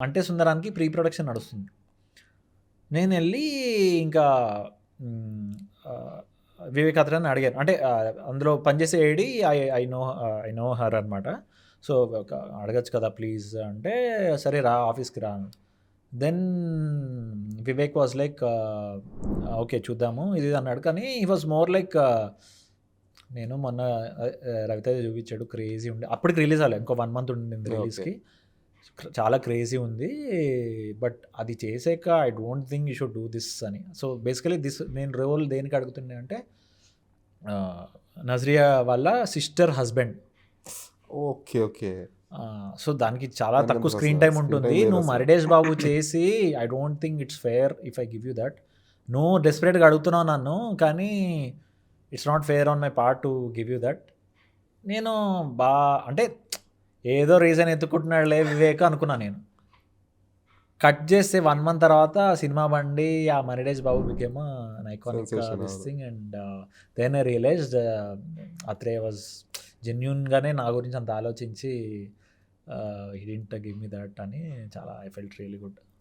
అంటే సుందరానికి pre production నడుస్తుంది. నేనెళ్ళి ఇంకా హ్మ్. ఆహ్, వివేక్ అత్రేయాని అడిగాను. అంటే అందులో పనిచేసే ఏడీ I I know I know her అనమాట. సో, అడగొచ్చు కదా! ప్లీజ్ అంటే, సరే రా ఆఫీస్‌కి రా. Then Vivek was like okay చూద్దాము ఇది అన్నాడు. కానీ హి వాస్ మోర్ లైక్ నేను మొన్న రవితేజ చూపించాడు క్రేజీ ఉండే అప్పటికి రిలీజ్ అవ్వలే. ఇంకో 1 మంత్ ఉండింది. రిలీజ్‌కి. చాలా క్రేజీ ఉంది. బట్ అది చేసాక I don't think you should do this అని. సో, బేసికల్లీ దిస్ నేను రోల్ దేనికి అడుగుతున్నా అంటే నజ్రియా వాళ్ళ sister husband. Okay. Okay. So, దానికి చాలా తక్కువ స్క్రీన్ స్క్రీన్ ఉంటుంది. నువ్వు. 'మరిడేష్ బాబు' చేసి I don't think it's fair if I give you that. నువ్వు డెస్పరేట్‌గా అడుగుతున్నావు నన్ను. కానీ it's not fair on my part to give you that. నేను బా అంటే ఏదో రీజన్ ఎతుక్కుంటున్నాడులే వివేక్ అనుకున్నా నేను. కట్ చేస్తే 1 మంత్ తర్వాత సినిమా బండి ఆ 'Maridesh Babu' became an iconic this. Thing and then I realised Athreya was జెన్యూన్‌గానే నా గురించి అంత ఆలోచించి ఆహ్, he didn't give me that అని చాలా ఐ ఫెల్ట్ రియల్లీ గుడ్.